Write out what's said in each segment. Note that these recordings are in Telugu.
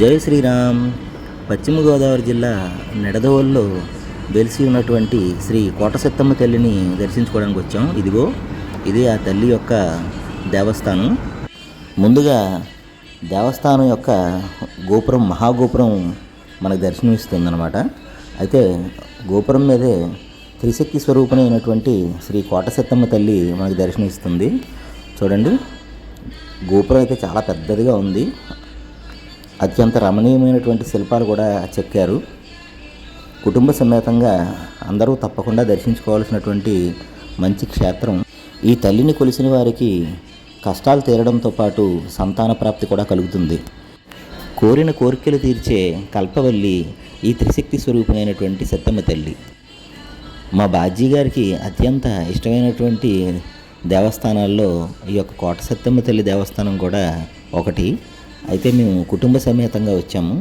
జై శ్రీరామ్. పశ్చిమ గోదావరి జిల్లా నెడదవోల్లో వెలిసి ఉన్నటువంటి శ్రీ కోటసత్తమ్మ తల్లిని దర్శించుకోవడానికి వచ్చాం. ఇదిగో ఇది ఆ తల్లి యొక్క దేవస్థానం. ముందుగా దేవస్థానం యొక్క గోపురం మహాగోపురం మనకు దర్శనమిస్తుందన్నమాట. అయితే గోపురం మీదే త్రిశక్తి స్వరూపమైనటువంటి శ్రీ కోటసత్తమ్మ తల్లి మనకు దర్శనమిస్తుంది. చూడండి గోపురం అయితే చాలా పెద్దదిగా ఉంది. అత్యంత రమణీయమైనటువంటి శిల్పాలు కూడా చెక్కారు. కుటుంబ సమేతంగా అందరూ తప్పకుండా దర్శించుకోవాల్సినటువంటి మంచి క్షేత్రం. ఈ తల్లిని కొలిసిన వారికి కష్టాలు తీరడంతో పాటు సంతాన ప్రాప్తి కూడా కలుగుతుంది. కోరిన కోరికలు తీర్చే కల్పవల్లి ఈ త్రిశక్తి స్వరూపమైనటువంటి సత్తమ్మ తల్లి. మా బాజీ గారికి అత్యంత ఇష్టమైనటువంటి దేవస్థానాల్లో ఈ యొక్క కోట సత్తమ్మ తల్లి దేవస్థానం కూడా ఒకటి. అయితే మేము కుటుంబ సమేతంగా వచ్చాము.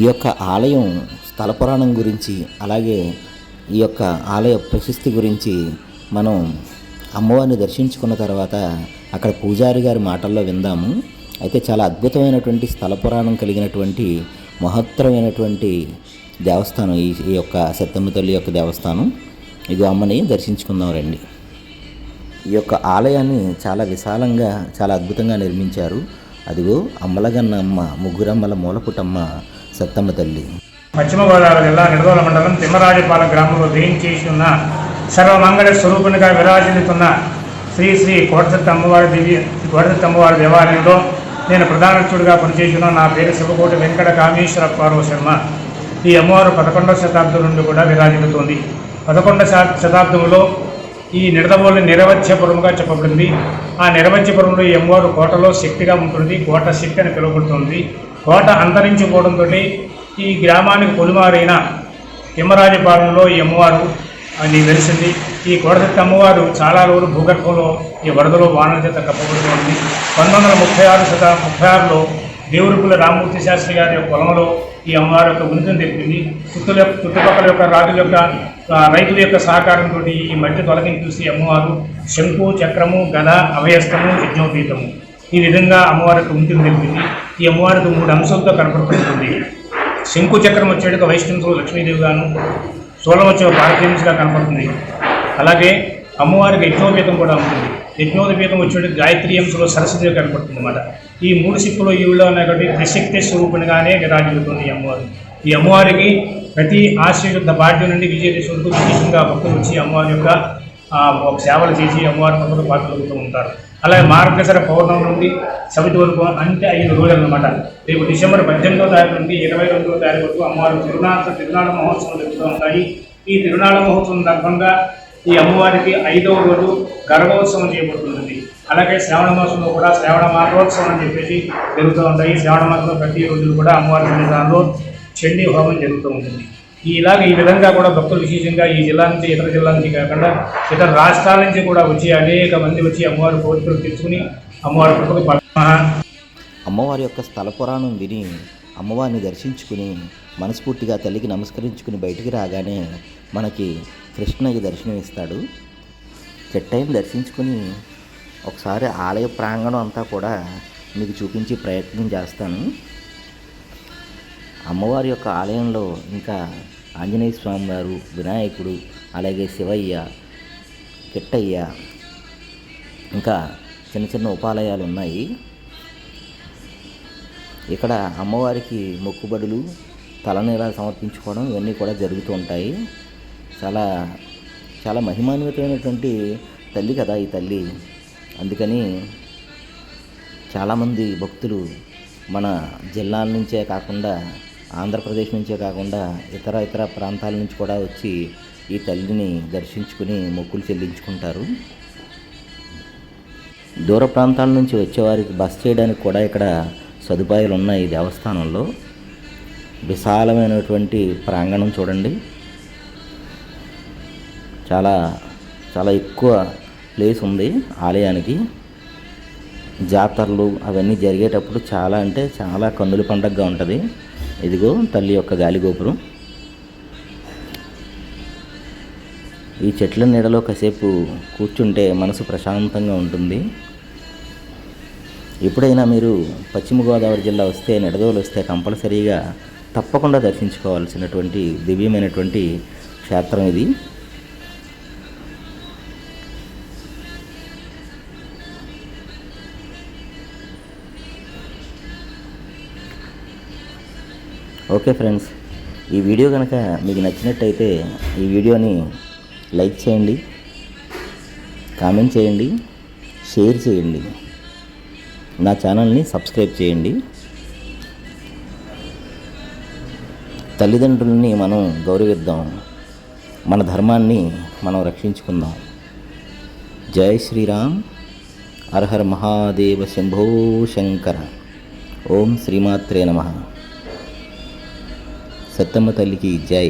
ఈ యొక్క ఆలయం స్థల పురాణం గురించి అలాగే ఈ యొక్క ఆలయ ప్రశస్తి గురించి మనం అమ్మవారిని దర్శించుకున్న తర్వాత అక్కడ పూజారి గారి మాటల్లో విందాము. అయితే చాలా అద్భుతమైనటువంటి స్థల పురాణం కలిగినటువంటి మహత్తరమైనటువంటి దేవస్థానం ఈ ఈ యొక్క సత్తమ్మ తల్లి యొక్క దేవస్థానం. ఇగో అమ్మని దర్శించుకుందాం రండి. ఈ యొక్క ఆలయాన్ని చాలా విశాలంగా చాలా అద్భుతంగా నిర్మించారు. అదిగో అమ్మలగన్నమ్మ ముగ్గురమ్మల మూలపుటమ్మ సత్తమ్మ తల్లి. పశ్చిమ గోదావరి జిల్లా నిడదోల మండలం తిమ్మరాజపాలెం గ్రామంలో చేసి ఉన్న సర్వమంగళ స్వరూపునిగా విరాజిల్లుతున్న శ్రీ శ్రీ కోటసత్త అమ్మవారి దివ్య కోటసత్త అమ్మవారి దేవాలయంలో నేను ప్రధానక్షుడిగా పనిచేసిన నా పేరు శివకోటి వెంకట కామేశ్వర పార్వ శర్మ. ఈ అమ్మవారు పదకొండవ శతాబ్దం నుండి కూడా విరాజిల్లుతోంది. పదకొండవ శతాబ్దంలో ఈ నిడదవోలు నిరవధ్యపురంగా చెప్పబడింది. ఆ నిరవధ్యపురంలో ఈ అమ్మవారు కోటలో శక్తిగా ఉంటుంది కోట శక్తి అని పిలువబడుతుంది. కోట అంతరించిపోవడంతో ఈ గ్రామానికి పొలిమారైన తిమ్మరాజపాలెంలో ఈ అమ్మవారు అని వెలిసింది. ఈ కోటశక్తి అమ్మవారు చాలా రోజులు భూగర్భంలో ఈ వరదలో వానల చేత కప్పబడుతుంది. పంతొమ్మిది వందల ముప్పై ఆరు శత ముప్పై ఆరులో దేవుడిపుల రామమూర్తి శాస్త్రి గారి పొలంలో ఈ అమ్మవారి యొక్క ఉనికిని తెలిపింది. చుట్టుల యొక్క చుట్టుపక్కల యొక్క రాజుల యొక్క రైతుల యొక్క సహకారంతో ఈ మట్టి తొలగిని చూసి అమ్మవారు శంకు చక్రము గద అభయస్తము యజ్ఞోపీతము. ఈ విధంగా అమ్మవారి యొక్క ఉనికిని తెలిపింది. ఈ అమ్మవారికి మూడు అంశాలతో కనపడుతుంది శంకు చక్రం వచ్చేట వైష్ణవంతో లక్ష్మీదేవి గాను స్థూలం వచ్చే భారతీయంగా కనపడుతుంది. అలాగే అమ్మవారికి యజ్ఞోపీతం కూడా ఉంటుంది. యజ్ఞోపీతం వచ్చేటికి గాయత్రి అంశంలో సరస్వతి కనపడుతుంది అన్నమాట ఈ మూడు సిప్పులు ఈ ఉన్నటువంటి త్రిశక్తి స్వరూపునిగానే విరాజిల్లుతుంది ఈ అమ్మవారు. ఈ అమ్మవారికి ప్రతి ఆశ్రయుద్ధ పార్టీ నుండి విజయదేశ్వరుడు విశేషంగా భక్తులు వచ్చి అమ్మవారి యొక్క ఒక సేవలు చేసి అమ్మవారి భక్తులు పాల్గొలుగుతూ ఉంటారు. అలాగే మార్గశర పౌర్ణమి నుండి సమితి వరకు అంటే ఐదు రోజులు అనమాట రేపు డిసెంబర్ పద్దెనిమిదో తారీఖు నుండి ఇరవై రెండో తారీఖు వరకు అమ్మవారి తిరునాళ్ళ తిరునాళ్ళ మహోత్సవం జరుగుతూ ఉంటాయి. ఈ తిరునాళ్ళ మహోత్సవం సందర్భంగా ఈ అమ్మవారికి ఐదవ రోజు గర్భోత్సవం చేయబడుతుంది అలాగే శ్రావణ మాసంలో కూడా శ్రావణ మాసోత్సవం అని చెప్పేసి జరుగుతూ ఉంటాయి. శ్రావణ మాసంలో ప్రతి రోజు కూడా అమ్మవారి సన్నిధానంలో చండీ హోమం జరుగుతూ ఉంటుంది. ఈ ఇలాగ ఈ విధంగా కూడా భక్తులు విశేషంగా ఈ జిల్లా నుంచి ఇతర జిల్లా నుంచి కాకుండా ఇతర రాష్ట్రాల నుంచి కూడా వచ్చి అనేక మంది వచ్చి అమ్మవారి కోరికలు తెచ్చుకుని అమ్మవారి కృపకు అమ్మవారి యొక్క స్థల పురాణం విని అమ్మవారిని దర్శించుకుని మనస్ఫూర్తిగా తల్లికి నమస్కరించుకుని బయటికి రాగానే మనకి కృష్ణయ్య దర్శనం ఇస్తాడు చెట్టైన దర్శించుకుని ఒకసారి ఆలయ ప్రాంగణం అంతా కూడా మీకు చూపించే ప్రయత్నం చేస్తాను. అమ్మవారి యొక్క ఆలయంలో ఇంకా ఆంజనేయ స్వామి వారు వినాయకుడు అలాగే శివయ్య కిట్టయ్య ఇంకా చిన్న చిన్న ఉపాలయాలు ఉన్నాయి. ఇక్కడ అమ్మవారికి మొక్కుబడులు తలనీలాలు సమర్పించుకోవడం ఇవన్నీ కూడా జరుగుతూ ఉంటాయి. చాలా చాలా మహిమాన్వితమైనటువంటి తల్లి కదా ఈ తల్లి. అందుకని చాలామంది భక్తులు మన జిల్లాల నుంచే కాకుండా ఆంధ్రప్రదేశ్ నుంచే కాకుండా ఇతర ఇతర ప్రాంతాల నుంచి కూడా వచ్చి ఈ తల్లిని దర్శించుకుని మొక్కులు చెల్లించుకుంటారు. దూర ప్రాంతాల నుంచి వచ్చేవారికి బస్ చేయడానికి కూడా ఇక్కడ సదుపాయాలు ఉన్నాయి ఈ దేవస్థానంలో. విశాలమైనటువంటి ప్రాంగణం చూడండి. చాలా చాలా ఎక్కువ ప్లేస్ ఉంది ఆలయానికి. జాతరలు అవన్నీ జరిగేటప్పుడు చాలా అంటే చాలా కన్నుల పండగగా ఉంటుంది. ఇదిగో తల్లి యొక్క గాలిగోపురం ఈ చెట్ల నీడలో కాసేపు కూర్చుంటే మనసు ప్రశాంతంగా ఉంటుంది. ఎప్పుడైనా మీరు పశ్చిమ గోదావరి జిల్లా వస్తే నిడదోలు వస్తే కంపల్సరీగా తప్పకుండా దర్శించుకోవాల్సినటువంటి దివ్యమైనటువంటి క్షేత్రం ఇది. ఓకే ఫ్రెండ్స్ ఈ వీడియో కనుక మీకు నచ్చినట్టయితే ఈ వీడియోని లైక్ చేయండి కామెంట్ చేయండి షేర్ చేయండి నా ఛానల్ని సబ్స్క్రైబ్ చేయండి. తల్లిదండ్రుల్ని మనం గౌరవిద్దాం మన ధర్మాన్ని మనం రక్షించుకుందాం. జై శ్రీరామ్ అర్హర్ మహాదేవ శంభో శంకర. ఓం శ్రీమాత్రే నమ. సత్తమ్మ తల్లికి జై